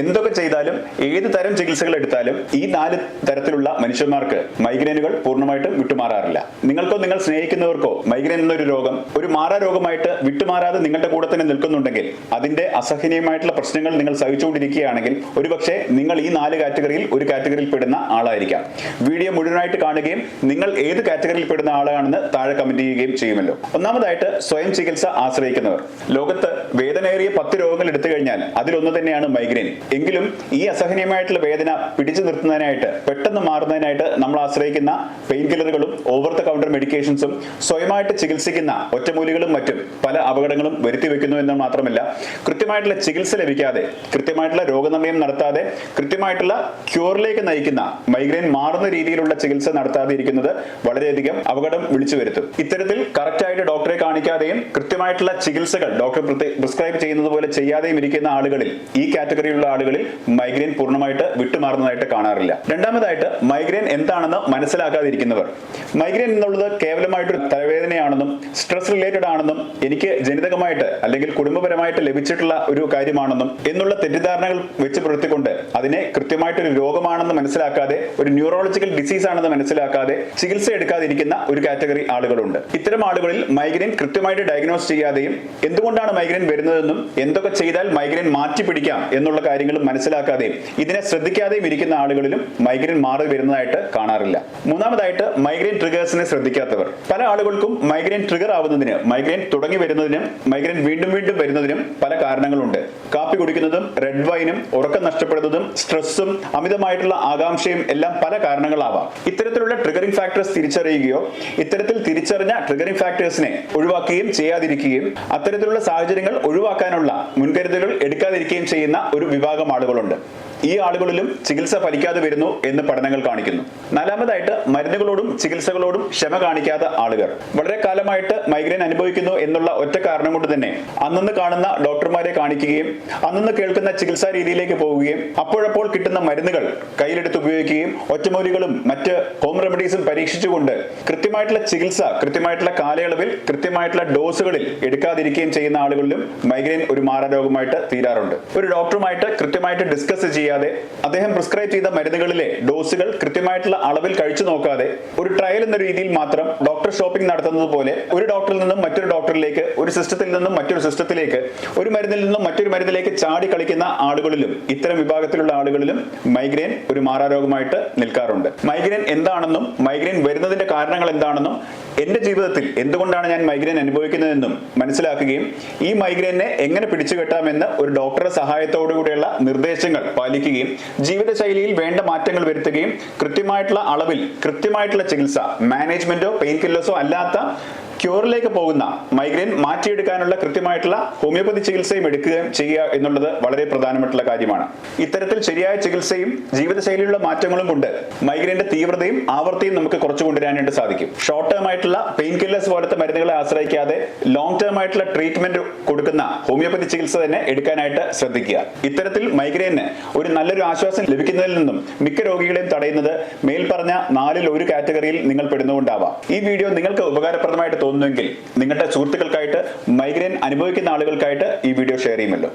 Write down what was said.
എന്തൊക്കെ ചെയ്താലും ഏത് തരം ചികിത്സകൾ എടുത്താലും ഈ നാല് തരത്തിലുള്ള മനുഷ്യന്മാർക്ക് മൈഗ്രെയിനുകൾ പൂർണമായിട്ടും വിട്ടുമാറാറില്ല. നിങ്ങൾക്കോ നിങ്ങൾ സ്നേഹിക്കുന്നവർക്കോ മൈഗ്രെയിൻ എന്നൊരു രോഗം ഒരു മാറാ രോഗമായിട്ട് വിട്ടുമാറാതെ നിങ്ങളുടെ കൂടെ തന്നെ നിൽക്കുന്നുണ്ടെങ്കിൽ അതിന്റെ അസഹനീയമായിട്ടുള്ള പ്രശ്നങ്ങൾ നിങ്ങൾ സഹിച്ചുകൊണ്ടിരിക്കുകയാണെങ്കിൽ ഒരുപക്ഷെ നിങ്ങൾ ഈ നാല് കാറ്റഗറിയിൽ ഒരു കാറ്റഗറിയിൽ പെടുന്ന ആളായിരിക്കാം. വീഡിയോ മുഴുവനായിട്ട് കാണുകയും നിങ്ങൾ ഏത് കാറ്റഗറിയിൽ പെടുന്ന ആളാണെന്ന് താഴെ കമന്റ് ചെയ്യുകയും ചെയ്യുമല്ലോ. ഒന്നാമതായിട്ട് സ്വയം ചികിത്സ ആശ്രയിക്കുന്നവർ. ലോകത്ത് വേദനയേറിയ പത്ത് രോഗങ്ങൾ എടുത്തു കഴിഞ്ഞാൽ അതിലൊന്ന് തന്നെയാണ് മൈഗ്രെയിൻ എങ്കിലും ഈ അസഹനീയമായിട്ടുള്ള വേദന പിടിച്ചു നിർത്തുന്നതിനായിട്ട് പെട്ടെന്ന് മാറുന്നതിനായിട്ട് നമ്മൾ ആശ്രയിക്കുന്ന പെയിൻ കില്ലറുകളും ഓവർ ദ കൗണ്ടർ മെഡിക്കേഷൻസും സ്വയമായിട്ട് ചികിത്സിക്കുന്ന ഒറ്റമൂലികളും മറ്റും പല അപകടങ്ങളും വരുത്തി വെക്കുന്നു എന്ന് മാത്രമല്ല കൃത്യമായിട്ടുള്ള ചികിത്സ ലഭിക്കാതെ കൃത്യമായിട്ടുള്ള രോഗനിർണയം നടത്താതെ കൃത്യമായിട്ടുള്ള ക്യൂറിലേക്ക് നയിക്കുന്ന മൈഗ്രെയിൻ മാറുന്ന രീതിയിലുള്ള ചികിത്സ നടത്താതെ ഇരിക്കുന്നത് വളരെയധികം അപകടം വിളിച്ചു വരുത്തും. ഇത്തരത്തിൽ കറക്റ്റായിട്ട് ഡോക്ടറെ കാണിക്കാതെയും കൃത്യമായിട്ടുള്ള ചികിത്സകൾ ഡോക്ടർ പ്രിസ്ക്രൈബ് ചെയ്യുന്നത് പോലെ ചെയ്യാതെയും ഇരിക്കുന്ന ആളുകളിൽ ഈ കാറ്റഗറിയിലുള്ള ആളുകളിൽ മൈഗ്രെയിൻ പൂർണമായിട്ട് വിട്ടുമാറുന്നതായിട്ട് കാണാറില്ല. രണ്ടാമതായിട്ട് മൈഗ്രെയിൻ എന്താണെന്ന് മനസ്സിലാക്കാതിരിക്കുന്നവർ. മൈഗ്രെയിൻ എന്നുള്ളത് കേവലമായിട്ടൊരു തലവേദനയാണെന്നും സ്ട്രെസ് റിലേറ്റഡ് ആണെന്നും എനിക്ക് ജനിതകമായിട്ട് അല്ലെങ്കിൽ കുടുംബപരമായിട്ട് ലഭിച്ചിട്ടുള്ള ഒരു കാര്യമാണെന്നും എന്നുള്ള തെറ്റിദ്ധാരണകൾ വെച്ച് പുലർത്തിക്കൊണ്ട് അതിനെ കൃത്യമായിട്ടൊരു രോഗമാണെന്ന് മനസ്സിലാക്കാതെ ഒരു ന്യൂറോളജിക്കൽ ഡിസീസ് ആണെന്ന് മനസ്സിലാക്കാതെ ചികിത്സ എടുക്കാതിരിക്കുന്ന ഒരു കാറ്റഗറി ആളുകളുണ്ട്. ഇത്തരം ആളുകളിൽ മൈഗ്രെയിൻ കൃത്യമായിട്ട് ഡയഗ്നോസ് ചെയ്യാതെയും എന്തുകൊണ്ടാണ് മൈഗ്രെയിൻ വരുന്നതെന്നും എന്തൊക്കെ ചെയ്താൽ മൈഗ്രെയിൻ മാറ്റി പിടിക്കാം എന്നുള്ള കാര്യങ്ങളും മനസ്സിലാക്കാതെയും ഇതിനെ ശ്രദ്ധിക്കാതെയും ഇരിക്കുന്ന ആളുകളിലും മൈഗ്രെയിൻ മാറി വരുന്നതായിട്ട് കാണാറില്ല. മൂന്നാമതായിട്ട് മൈഗ്രെയിൻ ട്രിഗേഴ്സിനെ ശ്രദ്ധിക്കാത്തവർ. പല ആളുകൾക്കും മൈഗ്രെയിൻ ട്രിഗർ ആവുന്നതിന് മൈഗ്രെയിൻ തുടങ്ങി വരുന്നതിനും മൈഗ്രെയിൻ വീണ്ടും വീണ്ടും വരുന്നതിനും പല കാരണങ്ങളുണ്ട്. കാപ്പി കുടിക്കുന്നതും റെഡ് വൈനും ഉറക്കം നഷ്ടപ്പെടുന്നതും സ്ട്രെസ്സും അമിതമായിട്ടുള്ള ആകാംക്ഷയും എല്ലാം പല കാരണങ്ങളാവാം. ഇത്തരത്തിലുള്ള ട്രിഗറിംഗ് ഫാക്ടേഴ്സ് തിരിച്ചറിയുകയോ ഇത്തരത്തിൽ തിരിച്ചറിഞ്ഞ ട്രിഗറിംഗ് ഫാക്ടേഴ്സിനെ ഒഴിവാക്കുകയും ചെയ്യാതിരിക്കുകയും അത്തരത്തിലുള്ള സാഹചര്യങ്ങൾ ഒഴിവാക്കാനുള്ള മുൻകരുതലുകൾ എടുക്കാതിരിക്കുകയും ചെയ്യുന്ന ഒരു വിഭാഗം ആളുകളുണ്ട്. ഈ ആളുകളിലും ചികിത്സ ഫലിക്കാതെ വരുന്നു എന്ന് പഠനങ്ങൾ കാണിക്കുന്നു. നാലാമതായിട്ട് മരുന്നുകളോടും ചികിത്സകളോടും ക്ഷമ കാണിക്കാത്ത ആളുകൾ. വളരെ കാലമായിട്ട് മൈഗ്രെയിൻ അനുഭവിക്കുന്നു എന്നുള്ള ഒറ്റ കാരണം കൊണ്ട് തന്നെ അന്നന്ന് കാണുന്ന ഡോക്ടർമാരെ കാണിക്കുകയും അന്നന്ന് കേൾക്കുന്ന ചികിത്സാ രീതിയിലേക്ക് പോവുകയും അപ്പോഴപ്പോൾ കിട്ടുന്ന മരുന്നുകൾ കയ്യിലെടുത്ത് ഉപയോഗിക്കുകയും ഒറ്റമൂലികളും മറ്റ് ഹോം റെമഡീസും പരീക്ഷിച്ചുകൊണ്ട് കൃത്യമായിട്ടുള്ള ചികിത്സ കൃത്യമായിട്ടുള്ള കാലയളവിൽ കൃത്യമായിട്ടുള്ള ഡോസുകളിൽ എടുക്കാതിരിക്കുകയും ചെയ്യുന്ന ആളുകളിലും മൈഗ്രെയിൻ ഒരു മാരാരോഗമായിട്ട് തീരാറുണ്ട്. ഒരു ഡോക്ടറുമായിട്ട് കൃത്യമായിട്ട് ഡിസ്കസ് ചെയ്യാതെ അദ്ദേഹം പ്രിസ്ക്രൈബ് ചെയ്ത മരുന്നുകളിലെ ഡോസുകൾ കൃത്യമായിട്ടുള്ള അളവിൽ കഴിച്ചു നോക്കാതെ ഒരു ട്രയൽ എന്ന രീതിയിൽ മാത്രം ഡോക്ടർ ഷോപ്പിംഗ് നടത്തുന്നത് പോലെ ഒരു ഡോക്ടറിൽ നിന്നും മറ്റൊരു ഡോക്ടറിലേക്ക് ഒരു സിസ്റ്റത്തിൽ നിന്നും മറ്റൊരു സിസ്റ്റത്തിലേക്ക് ഒരു മരുന്നിൽ നിന്നും മറ്റൊരു മരുന്നിലേക്ക് ചാടി കളിക്കുന്ന ആളുകളിലും ഇത്തരം വിഭാഗത്തിലുള്ള ആളുകളിലും മൈഗ്രെയിൻ ഒരു മാറാരോഗമായിട്ട് നിൽക്കാറുണ്ട്. മൈഗ്രെയിൻ എന്താണെന്നും മൈഗ്രെയിൻ വരുന്നതിന്റെ കാരണങ്ങൾ എന്താണെന്നും എന്റെ ജീവിതത്തിൽ എന്തുകൊണ്ടാണ് ഞാൻ മൈഗ്രെയിൻ അനുഭവിക്കുന്നതെന്നും മനസ്സിലാക്കുകയും ഈ മൈഗ്രെയിനെ എങ്ങനെ പിടിച്ചു കെട്ടാമെന്ന് ഒരു ഡോക്ടറുടെ സഹായത്തോടു കൂടിയുള്ള നിർദ്ദേശങ്ങൾ പാലിക്കുകയും ജീവിതശൈലിയിൽ വേണ്ട മാറ്റങ്ങൾ വരുത്തുകയും കൃത്യമായിട്ടുള്ള അളവിൽ കൃത്യമായിട്ടുള്ള ചികിത്സ മാനേജ്മെന്റോ പെയിൻ കില്ലേഴ്സോ അല്ലാത്ത ക്യൂറിലേക്ക് പോകുന്ന മൈഗ്രെയിൻ മാറ്റിയെടുക്കാനുള്ള കൃത്യമായിട്ടുള്ള ഹോമിയോപ്പതി ചികിത്സയും എടുക്കുകയും ചെയ്യുക എന്നുള്ളത് വളരെ പ്രധാനപ്പെട്ടുള്ള കാര്യമാണ്. ഇത്തരത്തിൽ ശരിയായ ചികിത്സയും ജീവിതശൈലിയിലുള്ള മാറ്റങ്ങളും കൊണ്ട് മൈഗ്രെയിന്റെ തീവ്രതയും ആവർത്തിയും നമുക്ക് കുറച്ചു കൊണ്ടുവരാനായിട്ട് സാധിക്കും. ഷോർട്ട് ടേം ആയിട്ടുള്ള പെയിൻ കില്ലേഴ്സ് പോലത്തെ മരുന്നുകളെ ആശ്രയിക്കാതെ ലോങ് ടേം ആയിട്ടുള്ള ട്രീറ്റ്മെന്റ് കൊടുക്കുന്ന ഹോമിയോപ്പതി ചികിത്സ തന്നെ എടുക്കാനായിട്ട് ശ്രദ്ധിക്കുക. ഇത്തരത്തിൽ മൈഗ്രെയിന് ഒരു നല്ലൊരു ആശ്വാസം ലഭിക്കുന്നതിൽ നിന്നും മിക്ക രോഗികളെയും തടയുന്നത് മേൽപ്പറഞ്ഞ നാലിൽ ഒരു കാറ്റഗറിയിൽ നിങ്ങൾ പെടുന്നുകൊണ്ടാവാം ഈ വീഡിയോ നിങ്ങൾക്ക് ഉപകാരപ്രദമായിട്ട് തോന്നുന്നുവെങ്കിൽ നിങ്ങളുടെ സുഹൃത്തുക്കൾക്കായിട്ട് മൈഗ്രെയിൻ അനുഭവിക്കുന്ന ആളുകൾക്കായിട്ട് ഈ വീഡിയോ ഷെയർ ചെയ്യുമല്ലോ.